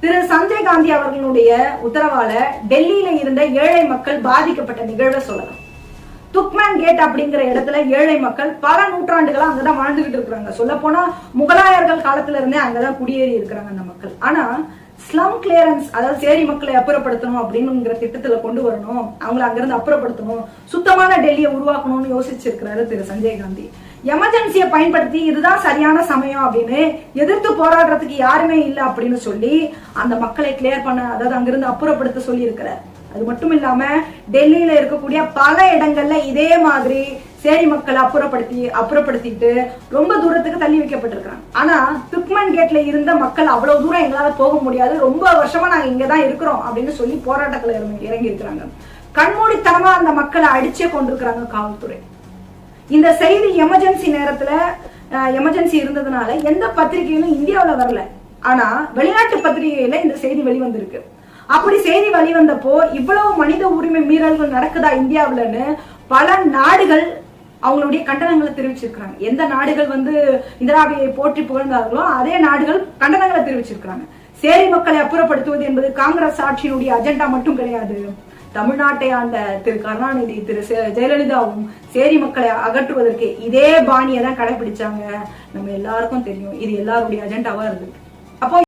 திரு சஞ்சய் காந்தி அவர்களுடைய உத்தரவால டெல்லியில இருந்த ஏழை மக்கள் பாதிக்கப்பட்ட நிகழ்வை சொல்லலாம். துக்மேன் கேட் அப்படிங்கிற இடத்துல ஏழை மக்கள் பல நூற்றாண்டுகளா அங்கதான் வாழ்ந்துகிட்டு இருக்கிறாங்க. சொல்ல போனா முகலாயர்கள் காலத்துல இருந்தே அங்கதான் குடியேறி இருக்கிறாங்க அந்த மக்கள். ஆனா ஸ்லம் கிளியரன்ஸ் அதாவது சேரி மக்களை அப்புறப்படுத்தணும் அப்படின்னுங்கிற திட்டத்துல கொண்டு வரணும் அவங்கள அங்கிருந்து அப்புறப்படுத்தணும் சுத்தமான டெல்லியை உருவாக்கணும்னு யோசிச்சிருக்கிறாரு திரு சஞ்சய் காந்தி. எமர்ஜென்சியை பயன்படுத்தி இதுதான் சரியான சமயம் அப்படின்னு எதிர்த்து போராடுறதுக்கு யாருமே இல்லை அப்படின்னு சொல்லி அந்த மக்களை கிளியர் பண்ண அதாவது அங்கிருந்து அப்புறப்படுத்த சொல்லி இருக்கிறார் அது மட்டும் இல்லாம டெல்லியில இருக்கக்கூடிய பல இடங்கள்ல இதே மாதிரி சேரி மக்களை அப்புறப்படுத்தி அப்புறப்படுத்திட்டு ரொம்ப தூரத்துக்கு தள்ளி வைக்கப்பட்டிருக்காங்க ஆனா துக்மன் கேட்ல இருந்த மக்கள் அவ்வளவு தூரம் எங்களால போக முடியாது. ரொம்ப வருஷமா நாங்க இங்கதான் இருக்கிறோம் அப்படின்னு சொல்லி போராட்டத்துல இறங்கி இறங்கி இருக்கிறாங்க கண்மூடித்தனமா அந்த மக்களை அடிச்சே கொண்டிருக்கிறாங்க காவல்துறை. இந்த செய்தி எமர்ஜென்சி நேரத்துல எமர்ஜென்சி இருந்ததுனால எந்த பத்திரிகையிலும் இந்தியாவுல வரல. ஆனா வெளிநாட்டு பத்திரிகையில இந்த செய்தி வெளிவந்திருக்கு. அப்படி செய்தி வெளிவந்தப்போ இவ்வளவு மனித உரிமை மீறல்கள் நடக்குதா இந்தியாவுலன்னு பல நாடுகள் அவங்களுடைய கண்டனங்களை தெரிவிச்சிருக்கிறாங்க. எந்த நாடுகள் வந்து இந்திராவியை போற்றி புகழ்ந்தார்களோ அதே நாடுகள் கண்டனங்களை தெரிவிச்சிருக்கிறாங்க. சேரி மக்களை அப்புறப்படுத்துவது என்பது காங்கிரஸ் ஆட்சியினுடைய அஜெண்டா மட்டும் கிடையாது. தமிழ்நாட்டை ஆண்ட திரு கருணாநிதி திரு ஜெயலலிதாவும் சேரி மக்களை அகற்றுவதற்கு இதே பாணியை தான் கடைபிடிச்சாங்க நம்ம எல்லாருக்கும் தெரியும். இது எல்லாருடைய அஜெண்டாவா இருக்கு அப்போ